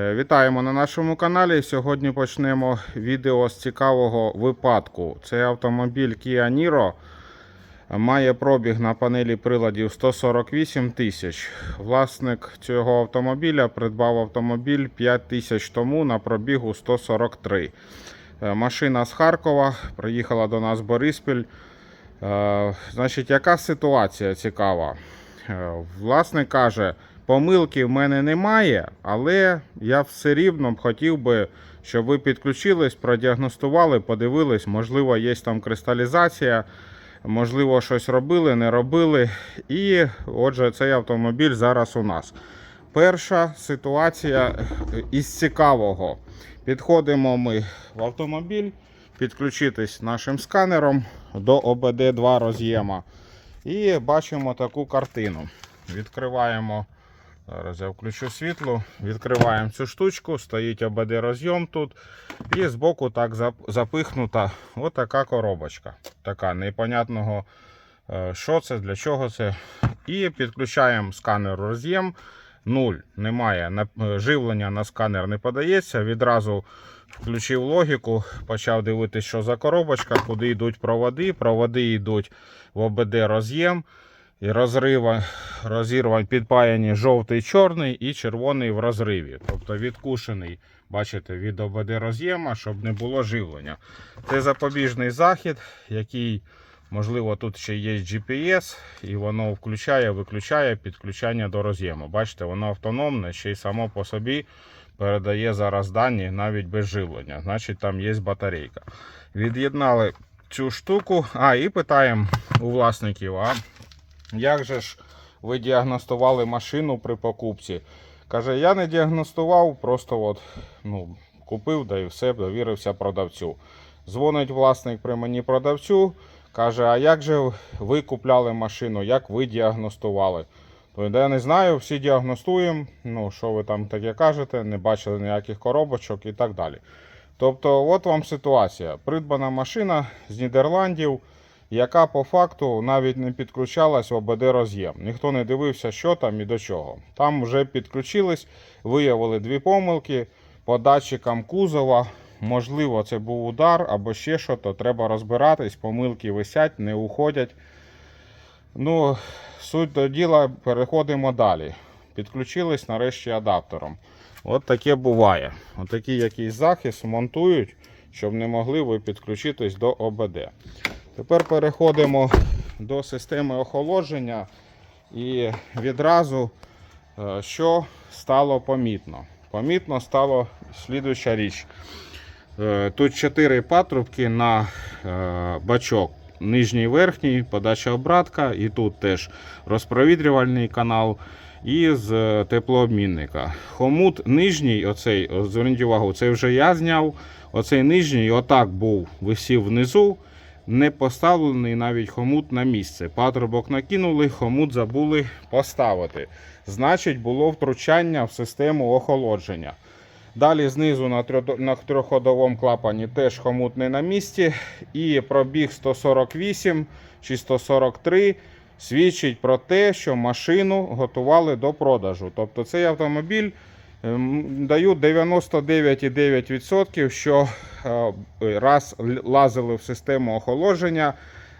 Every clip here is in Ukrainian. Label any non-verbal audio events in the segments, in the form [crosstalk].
Е, Вітаємо на нашому каналі. Сьогодні почнемо відео з цікавого випадку. Це автомобіль Kia Niro. Має пробіг на панелі приладів 148 тисяч. Власник цього автомобіля придбав автомобіль 5 тисяч тому на пробігу 143. Е, Машина з Харкова приїхала до нас Бориспіль. Е, Значить, яка ситуація цікава? Власник каже, помилки в мене немає, але я все рівно хотів би, щоб ви підключились, продіагностували, подивились, можливо, є там кристалізація, можливо, щось робили, не робили. І отже, цей автомобіль зараз у нас. Перша ситуація е, із цікавого. Підходимо ми в автомобіль, підключитись нашим сканером до ОБД2 роз'єма. І бачимо таку картину. Відкриваємо. Зараз я включу світло. Відкриваємо цю штучку, стоїть ОБД розйом тут. І збоку так запихнута отака коробочка. Така непонятного, е, що це, для чого це. І підключаємо сканер роз'єм. Нуль. Немає. Е, Живлення на сканер не подається. Відразу включив логіку, почав дивитися, що за коробочка, куди йдуть проводи. Проводи йдуть в ОБД роз'єм. І розрива, розірвань підпаяні жовтий, чорний і червоний в розриві. Тобто відкушений, бачите, від ОБД роз'єма, щоб не було живлення. Це запобіжний захід, який, можливо, тут ще є GPS, і воно включає, виключає підключання до роз'єму. Бачите, воно автономне, ще й само по собі передає зараз дані навіть без живлення. Значить, там є батарейка. Від'єднали цю штуку. А, і питаємо у власників. а як же ж ви діагностували машину при покупці? Каже, я не діагностував, просто от, ну, купив да і все, довірився продавцю. Дзвонить власник при мені продавцю, каже, а як же ви купляли машину, як ви діагностували? То я не знаю, всі діагностуємо, ну що ви там таке кажете, не бачили ніяких коробочок і так далі. Тобто, от вам ситуація. Придбана машина з Нідерландів яка по факту навіть не підключалась в ОБД роз'єм. Ніхто не дивився, що там і до чого. Там вже підключились, виявили дві помилки по датчикам кузова. Можливо, це був удар або ще що, то треба розбиратись, помилки висять, не уходять. Ну, суть до діла, переходимо далі. Підключились нарешті адаптером. От таке буває. От якийсь захист монтують, щоб не могли ви підключитись до ОБД. Тепер переходимо до системи охолодження і відразу е, що стало помітно. Помітно стало слідуюча річ. Е, Тут 4 патрубки на е, бачок. Нижній верхній, подача обратка, і тут теж розпровітрювальний канал і з теплообмінника. Хомут нижній, оцей, зверніть увагу, це вже я зняв. Оцей нижній отак був, висів внизу не поставлений навіть хомут на місце. Патрубок накинули, хомут забули поставити. Значить, було втручання в систему охолодження. Далі знизу на трьо- на трьохходовому клапані теж хомут не на місці. І пробіг 148 чи 143 свідчить про те, що машину готували до продажу. Тобто цей автомобіль ем, дають 99,9%, що раз лазили в систему охолодження,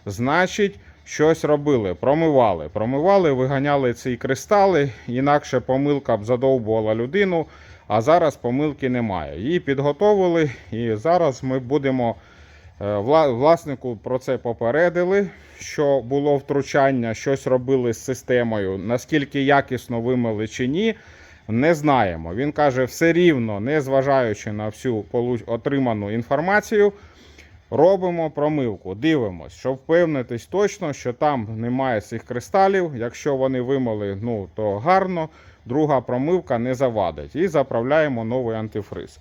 значить щось робили, промивали. Промивали, виганяли ці кристали, інакше помилка б задовбувала людину, а зараз помилки немає. Її підготовили, і зараз ми будемо е, власнику про це попередили, що було втручання, щось робили з системою, наскільки якісно вимили чи ні. Не знаємо. Він каже, все рівно, не зважаючи на всю отриману інформацію, робимо промивку, дивимось, щоб впевнитись точно, що там немає цих кристалів. Якщо вони вимили, ну то гарно. Друга промивка не завадить. І заправляємо новий антифриз.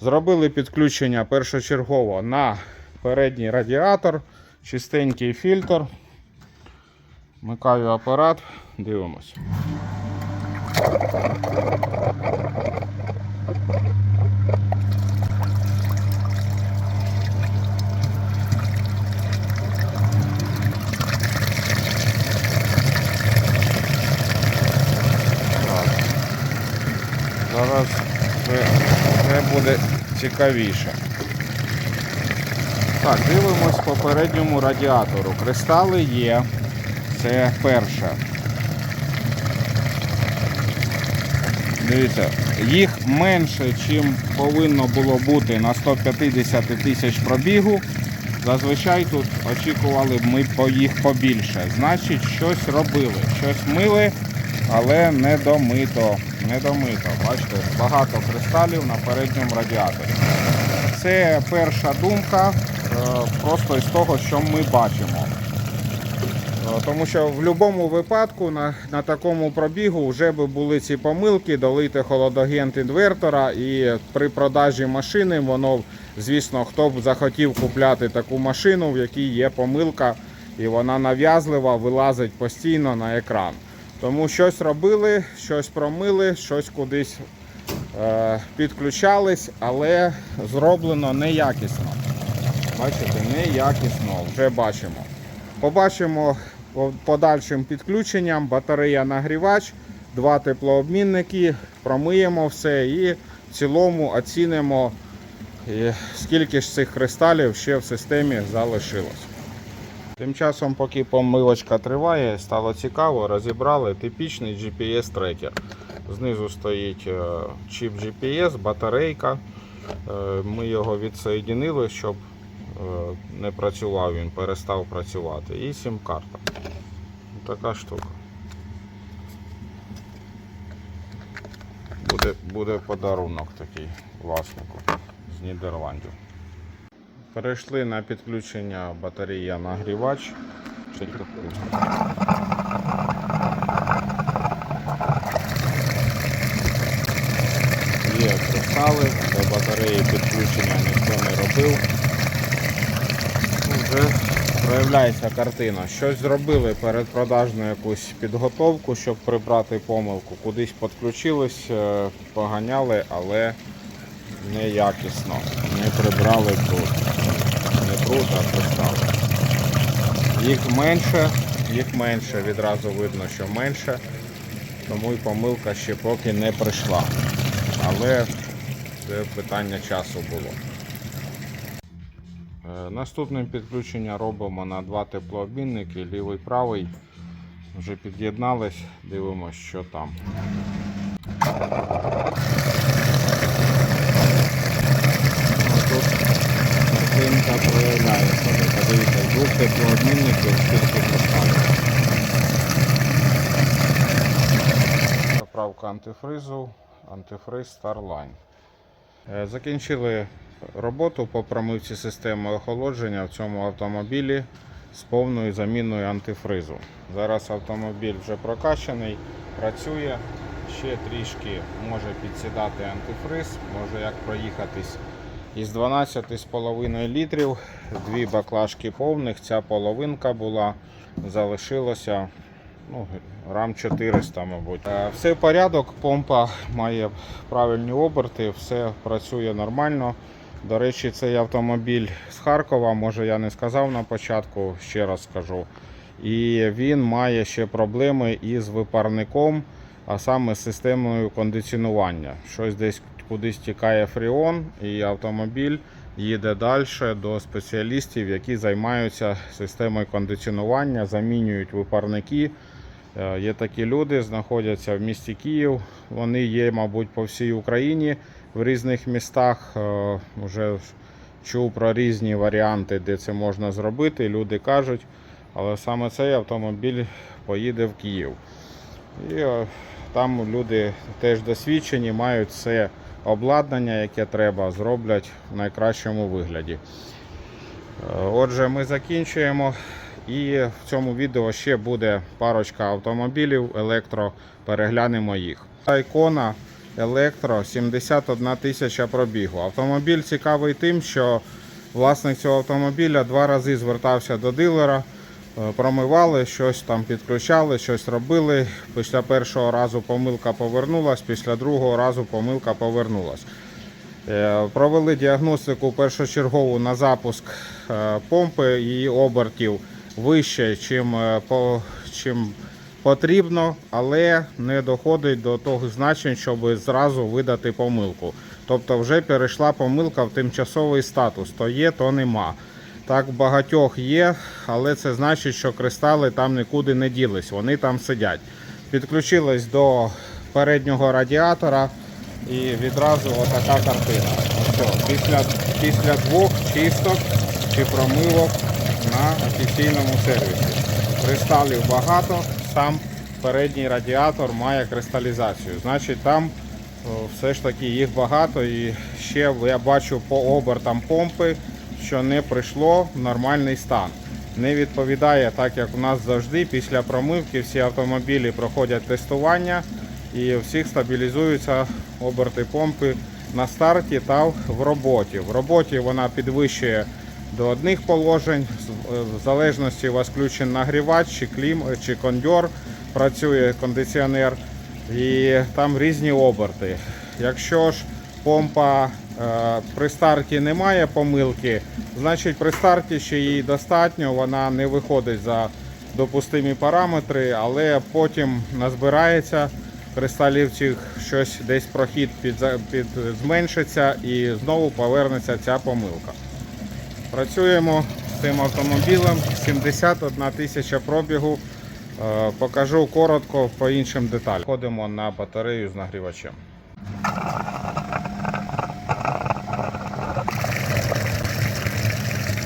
Зробили підключення першочергово на передній радіатор, чистенький фільтр. Вмикаю апарат, дивимось. Зараз вже буде цікавіше. Так, дивимось по передньому радіатору. Кристали є. Це перше. Дивіться, їх менше, чим повинно було бути на 150 тисяч пробігу. Зазвичай тут очікували ми їх побільше. Значить, щось робили, щось мили, але не домито. Не домито. Бачите, багато кристалів на передньому радіаторі. Це перша думка е, просто із того, що ми бачимо. Е, Тому що в будь-якому випадку на, на такому пробігу вже би були ці помилки, долити холодагент інвертора, і при продажі машини воно, звісно, хто б захотів купляти таку машину, в якій є помилка, і вона нав'язлива, вилазить постійно на екран. Тому щось робили, щось промили, щось кудись е, підключались, але зроблено неякісно. Бачите, неякісно, вже бачимо. Побачимо по- подальшим підключенням батарея нагрівач, два теплообмінники, промиємо все і в цілому оцінимо, е, скільки ж цих кристалів ще в системі залишилось. Тим часом, поки помилочка триває, стало цікаво, розібрали типічний GPS-трекер. Знизу стоїть е, чіп GPS, батарейка. Е, Ми його відсоєдинили, щоб не працював він, перестав працювати. І сім-карта. Така штука. Буде, буде подарунок такий власнику з Нідерландів. Перейшли на підключення батарея нагрівач. Є кристали, до батареї підключення ніхто не робив. Вже проявляється картина. Щось зробили передпродажну якусь підготовку, щоб прибрати помилку. Кудись підключились, е, поганяли, але неякісно. Не прибрали тут. Не пруд, а кристали. Їх менше, їх менше, відразу видно, що менше, тому і помилка ще поки не прийшла. Але це питання часу було. Наступне підключення робимо на два теплообмінники, лівий правий. Вже під'єднались, дивимося, що там. Тут картинка проявляється. Подивіться, двох теплообмінників скільки поставили. Заправка антифризу, антифриз Starline. Е, Закінчили роботу по промивці системи охолодження в цьому автомобілі з повною заміною антифризу. Зараз автомобіль вже прокачаний, працює, ще трішки може підсідати антифриз, може як проїхатись із 12,5 літрів, дві баклажки повних, ця половинка була, залишилося ну, рам 400, мабуть. Е, Все в порядок, помпа має правильні оберти, все працює нормально. До речі, цей автомобіль з Харкова, може я не сказав на початку, ще раз скажу. І він має ще проблеми із випарником, а саме з системою кондиціонування. Щось десь кудись тікає фріон, і автомобіль їде далі до спеціалістів, які займаються системою кондиціонування, замінюють випарники. Е, Є такі люди, знаходяться в місті Київ. Вони є, мабуть, по всій Україні в різних містах. Е, Вже чув про різні варіанти, де це можна зробити. Люди кажуть, але саме цей автомобіль поїде в Київ. І е, там люди теж досвідчені, мають все обладнання, яке треба, зроблять в найкращому вигляді. Е, Отже, ми закінчуємо. І в цьому відео ще буде парочка автомобілів електро. Переглянемо їх. Ікона електро 71 тисяча пробігу. Автомобіль цікавий тим, що власник цього автомобіля два рази звертався до дилера. е, Промивали, щось там підключали, щось робили. Після першого разу помилка повернулась, після другого разу помилка повернулась. Е, Провели діагностику першочергову на запуск е, помпи її обертів вище, чим, чим потрібно, але не доходить до того значень, щоб зразу видати помилку. Тобто вже перейшла помилка в тимчасовий статус. То є, то нема. Так багатьох є, але це значить, що кристали там нікуди не ділись, вони там сидять. Підключились до переднього радіатора і відразу отака картина. Все, після, після двох чисток чи промивок на офіційному сервісі. Кристалів багато, сам передній радіатор має кристалізацію. Значить там все ж таки їх багато і ще я бачу по обертам помпи, що не прийшло в нормальний стан. Не відповідає так, як у нас завжди. Після промивки всі автомобілі проходять тестування і у всіх стабілізуються оберти помпи на старті та в роботі. В роботі вона підвищує до одних положень, е, в залежності у вас включен нагрівач чи клім, чи кондьор, працює кондиціонер, і там різні оберти. Якщо ж помпа е, при старті немає помилки, значить при старті ще її достатньо, вона не виходить за допустимі параметри, але потім назбирається кристалів цих щось десь прохід під, під зменшиться і знову повернеться ця помилка. Працюємо з цим автомобілем. 71 тисяча пробігу. Е, Покажу коротко по іншим деталям. Ходимо на батарею з нагрівачем.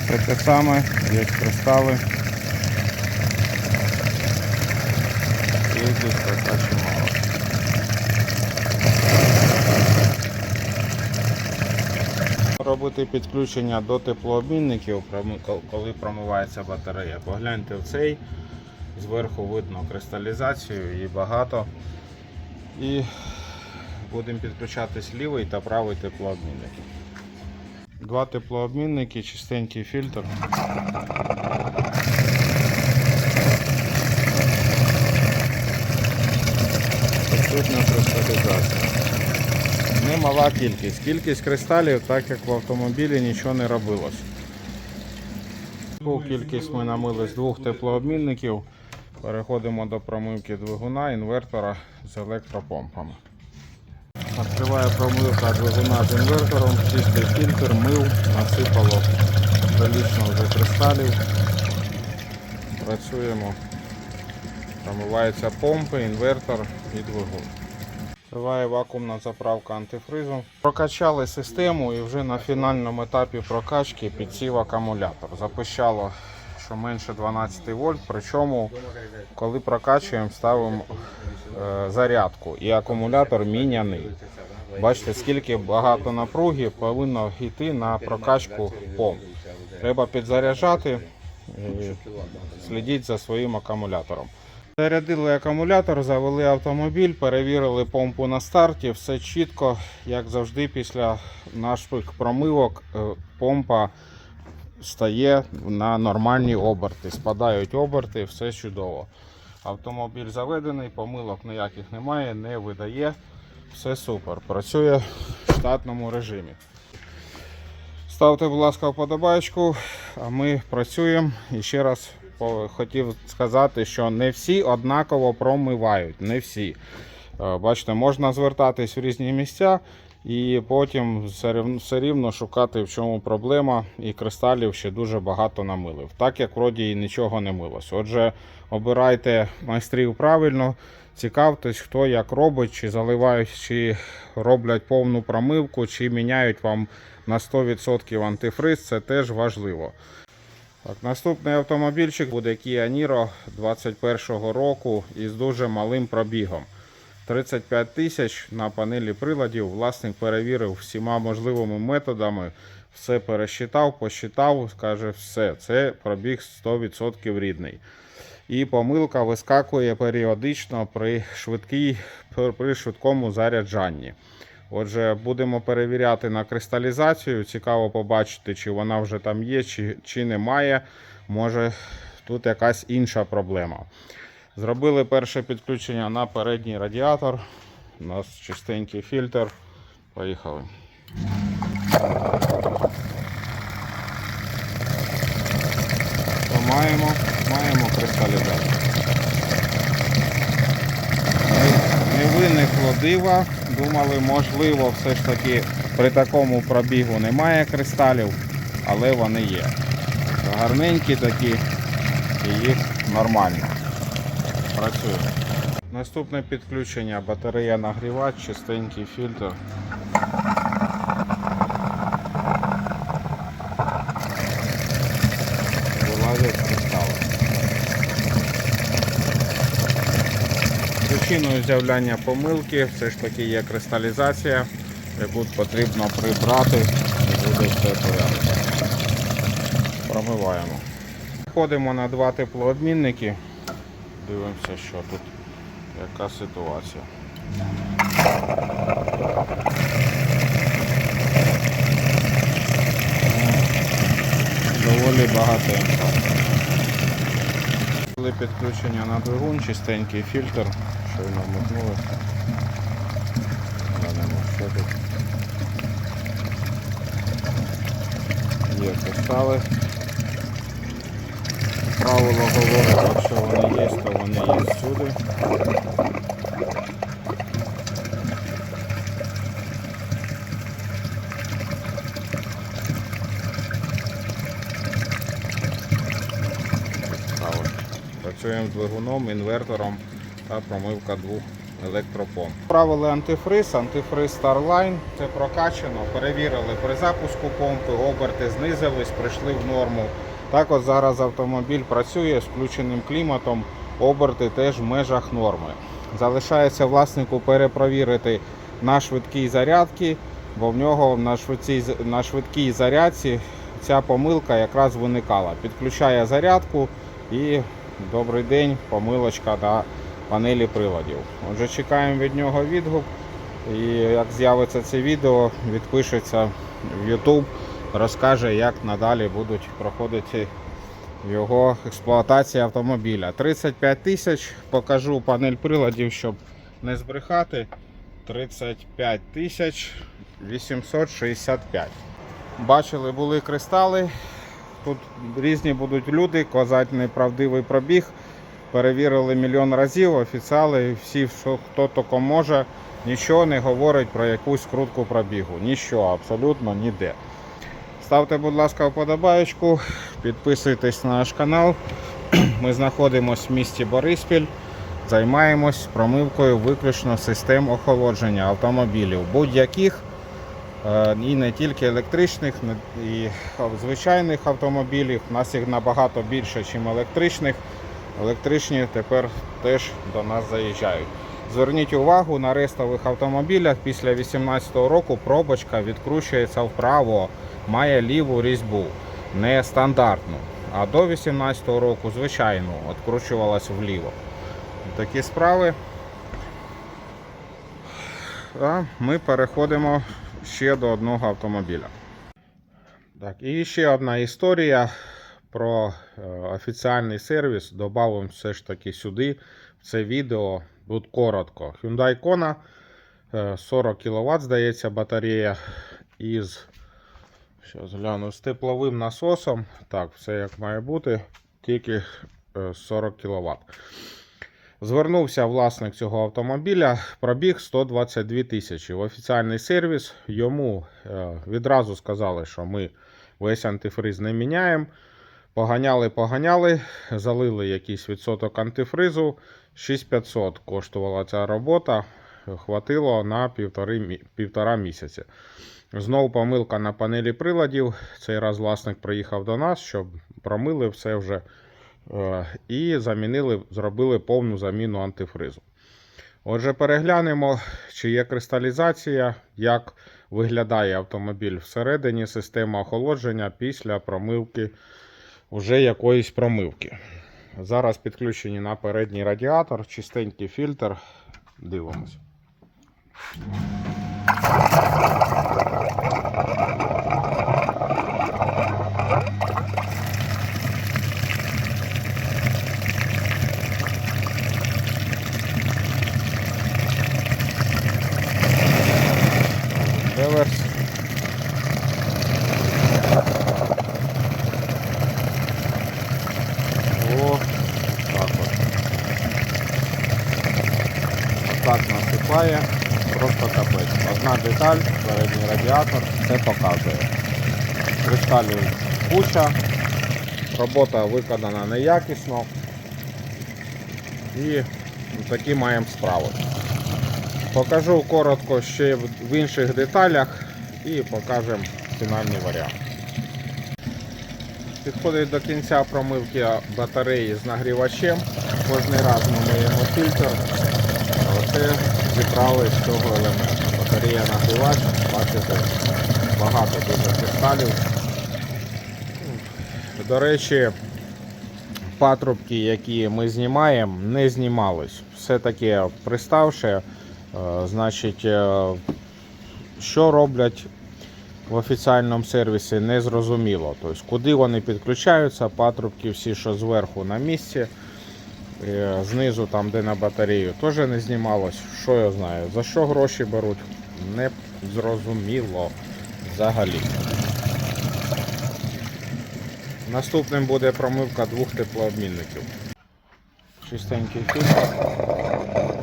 Це те саме, як кристали. Робити підключення до теплообмінників, коли промивається батарея. Погляньте в цей, зверху видно кристалізацію, її багато. І будемо підключатись лівий та правий теплообмінники. Два теплообмінники, чистенький фільтр. Відсутня кристалізація. Немала кількість. Кількість кристалів, так як в автомобілі нічого не робилось. Таку кількість ми намили з двох теплообмінників. Переходимо до промивки двигуна, інвертора з електропомпами. Відкриває промивка двигуна з інвертором, чистий фільтр, мив, насипало прилично вже кристалів. Працюємо. Промиваються помпи, інвертор і двигун. Триває вакуумна заправка антифризу. Прокачали систему і вже на фінальному етапі прокачки підсів акумулятор. Запищало, що менше 12 вольт, причому коли прокачуємо, ставимо е, зарядку і акумулятор міняний. Бачите, скільки багато напруги повинно йти на прокачку помп. Треба підзаряджати і слідіть за своїм акумулятором. Зарядили акумулятор, завели автомобіль, перевірили помпу на старті, все чітко, як завжди, після наших промивок е, помпа стає на нормальні оберти. Спадають оберти, все чудово. Автомобіль заведений, помилок ніяких немає, не видає. Все супер. Працює в штатному режимі. Ставте, будь ласка, вподобайку, а ми працюємо. І ще раз хотів сказати, що не всі однаково промивають. Не всі. Е, Бачите, можна звертатись в різні місця і потім все рівно, шукати, в чому проблема, і кристалів ще дуже багато намилив. Так як вроді і нічого не милось. Отже, обирайте майстрів правильно, цікавтесь, хто як робить, чи заливають, чи роблять повну промивку, чи міняють вам на 100% антифриз, це теж важливо. Так, наступний автомобільчик буде Kia Niro 21 року із дуже малим пробігом. 35 тисяч на панелі приладів. Власник перевірив всіма можливими методами, все пересчитав, посчитав, каже, все, це пробіг 100% рідний. І помилка вискакує періодично при, швидкій, при швидкому заряджанні. Отже, будемо перевіряти на кристалізацію. Цікаво побачити, чи вона вже там є, чи, чи немає. Може тут якась інша проблема. Зробили перше підключення на передній радіатор. У нас чистенький фільтр. Поїхали. Що маємо? Маємо кристалізацію. Не виникло дива, Думали, можливо, все ж таки при такому пробігу немає кристалів, але вони є. Гарненькі такі і їх нормально. Працює. Наступне підключення батарея нагрівач, чистенький фільтр. Вилазять кристали. Причиною з'являння помилки все ж таки є кристалізація, яку потрібно прибрати і буде все порядку. Промиваємо. Ходимо на два теплообмінники. Дивимося, що тут, яка ситуація. Доволі багатенько. Коли підключення на двигун, чистенький фільтр, щойно вмикнули. Глянемо, що тут. Є кристали. Правило говорить, якщо вони є, то вони є всюди. Цікаво. З двигуном, інвертором та промивка двох електропомп. Правили антифриз, антифриз Starline. Це прокачано, перевірили при запуску помпи, оберти знизились, прийшли в норму. Так от зараз автомобіль працює з включеним кліматом, оберти теж в межах норми. Залишається власнику перепровірити на швидкій зарядці, бо в нього на швидкій, на швидкій зарядці ця помилка якраз виникала. Підключає зарядку і добрий день, помилочка на панелі приладів. Отже, чекаємо від нього відгук. І як з'явиться це відео, відпишеться в YouTube, розкаже, як надалі будуть проходити його експлуатація автомобіля. 35 тисяч, покажу панель приладів, щоб не збрехати. 35 тисяч 865. Бачили, були кристали. Тут різні будуть люди, казати неправдивий пробіг. Перевірили мільйон разів, офіціали, всі, хто тільки може, нічого не говорить про якусь крутку пробігу. Нічого, абсолютно ніде. Ставте, будь ласка, вподобаєчку, підписуйтесь на наш канал. [clears throat] Ми знаходимося в місті Бориспіль. Займаємось промивкою виключно систем охолодження автомобілів, будь-яких і не тільки електричних, і звичайних автомобілів. У нас їх набагато більше, ніж електричних. Електричні тепер теж до нас заїжджають. Зверніть увагу, на рестових автомобілях після 2018 року пробочка відкручується вправо, має ліву різьбу, не стандартну. А до 2018 року, звичайно, відкручувалась вліво. Такі справи. Ми переходимо ще до одного автомобіля. Так, і ще одна історія про е, офіціальний сервіс. Добавимо все ж таки сюди, в це відео. Тут коротко. Hyundai Kona е, 40 кВт, здається, батарея із Щас гляну, з тепловим насосом. Так, все як має бути, тільки е, 40 кВт. Звернувся власник цього автомобіля, пробіг 122 тисячі. В офіціальний сервіс йому е, відразу сказали, що ми весь антифриз не міняємо. Поганяли, поганяли, залили якийсь відсоток антифризу. 6500 коштувала ця робота. Хватило на півтори, півтора місяці. Знову помилка на панелі приладів. Цей раз власник приїхав до нас, щоб промили все вже і замінили, зробили повну заміну антифризу. Отже, переглянемо, чи є кристалізація, як виглядає автомобіль всередині, система охолодження після промивки вже якоїсь промивки. Зараз підключені на передній радіатор, чистенький фільтр. Дивимось. Так насипає, просто капець. Одна деталь, передній радіатор, це показує. Кристалів куча, робота виконана неякісно. І такі маємо справи. Покажу коротко ще в інших деталях і покажемо фінальний варіант. Підходить до кінця промивки батареї з нагрівачем. Кожен раз ми миємо фільтр. А зібрали з цього елементу. Батарея нагрівач, бачите, багато дуже кристалів. До речі, патрубки, які ми знімаємо, не знімались. Все таки приставши, е, значить, е, що роблять в офіціальному сервісі, не зрозуміло. Тобто, куди вони підключаються, патрубки всі, що зверху на місці, знизу, там, де на батарею, теж не знімалось. Що я знаю, за що гроші беруть, не зрозуміло взагалі. Наступним буде промивка двох теплообмінників. Чистенький фільтр.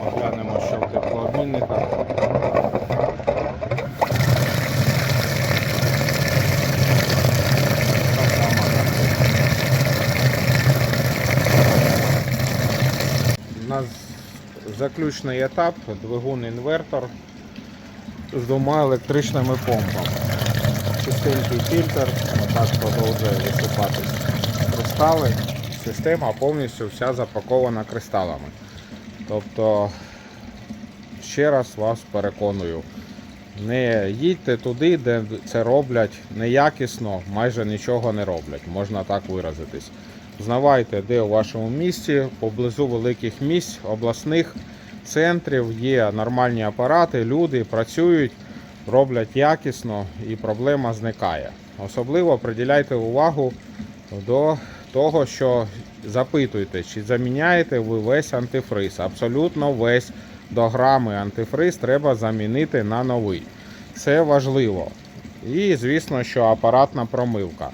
Оглянемо, що в теплообмінниках. Та сама картина. У нас заключний етап, двигун інвертор з двома електричними помпами. Чистенький фільтр, отак продовжує висипатись кристали. Система повністю вся запакована кристалами. Тобто, ще раз вас переконую, не їдьте туди, де це роблять неякісно, майже нічого не роблять, можна так виразитись. Знавайте, де у вашому місті, поблизу великих місць, обласних центрів є нормальні апарати, люди працюють, роблять якісно і проблема зникає. Особливо приділяйте увагу до того, що запитуйте, чи заміняєте ви весь антифриз. Абсолютно весь до грами антифриз треба замінити на новий. Це важливо. І, звісно, що апаратна промивка.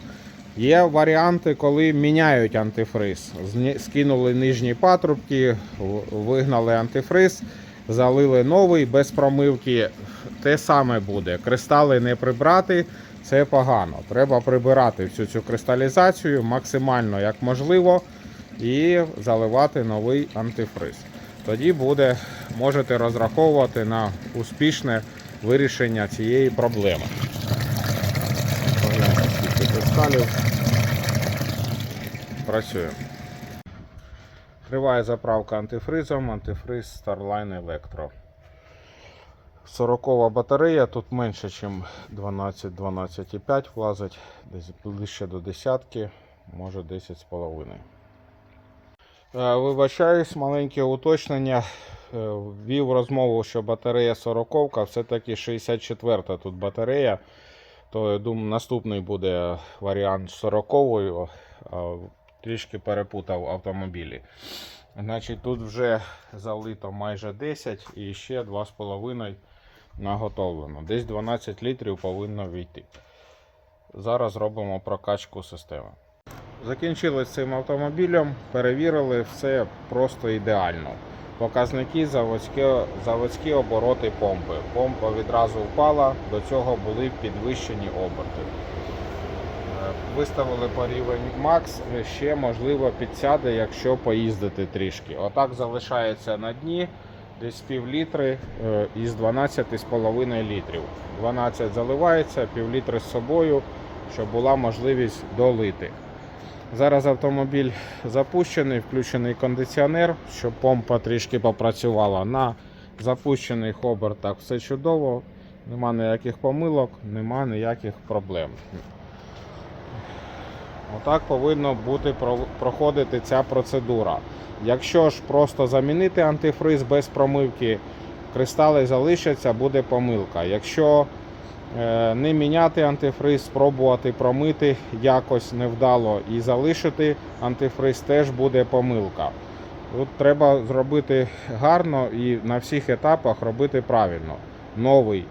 Є варіанти, коли міняють антифриз. Скинули нижні патрубки, вигнали антифриз, залили новий без промивки. Те саме буде. Кристали не прибрати, це погано. Треба прибирати всю цю кристалізацію максимально як можливо і заливати новий антифриз. Тоді буде, можете розраховувати на успішне вирішення цієї проблеми. Кристалів. Працюємо. Триває заправка антифризом, антифриз Starline Electro. 40 батарея, тут менше, ніж 12-12,5 влазить, десь ближче до десятки, може 10,5. Е, Вибачаюсь, маленьке уточнення. Е, Вів розмову, що батарея 40, все-таки 64 тут батарея. То я думаю, наступний буде варіант з 40 а, трішки перепутав автомобілі. Значить, тут вже залито майже 10 і ще 2,5 наготовлено. Десь 12 літрів повинно війти. Зараз робимо прокачку системи. Закінчили з цим автомобілем, перевірили все просто ідеально. Показники заводські, заводські обороти помпи. Помпа відразу впала, до цього були підвищені оберти. Е, Виставили по рівень Max, ще можливо підсяде, якщо поїздити трішки. Отак залишається на дні десь пів літри е, із 12,5 літрів. 12 заливається, пів літри з собою, щоб була можливість долити. Зараз автомобіль запущений, включений кондиціонер, щоб помпа трішки попрацювала. На запущених обертах все чудово, нема ніяких помилок, нема ніяких проблем. Отак повинно бути проходити ця процедура. Якщо ж просто замінити антифриз без промивки, кристали залишаться, буде помилка. Якщо не міняти антифриз, спробувати промити якось невдало і залишити антифриз, теж буде помилка. Тут треба зробити гарно і на всіх етапах робити правильно. Новий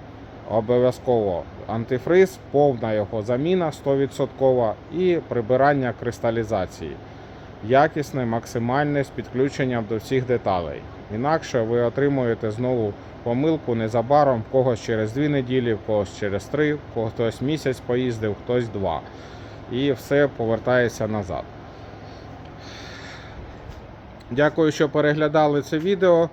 обов'язково антифриз, повна його заміна 100% і прибирання кристалізації. Якісне, максимальне з підключенням до всіх деталей. Інакше ви отримуєте знову помилку незабаром, в когось через дві неділі, в когось через три, в когось хтось місяць поїздив, хтось два. І все повертається назад. Дякую, що переглядали це відео.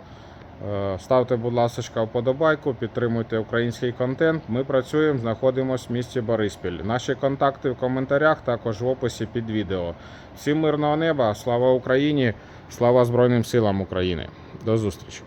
Е, Ставте, будь ласка, вподобайку, підтримуйте український контент. Ми працюємо, знаходимося в місті Бориспіль. Наші контакти в коментарях, також в описі під відео. Всім мирного неба, слава Україні, слава Збройним силам України. До зустрічі!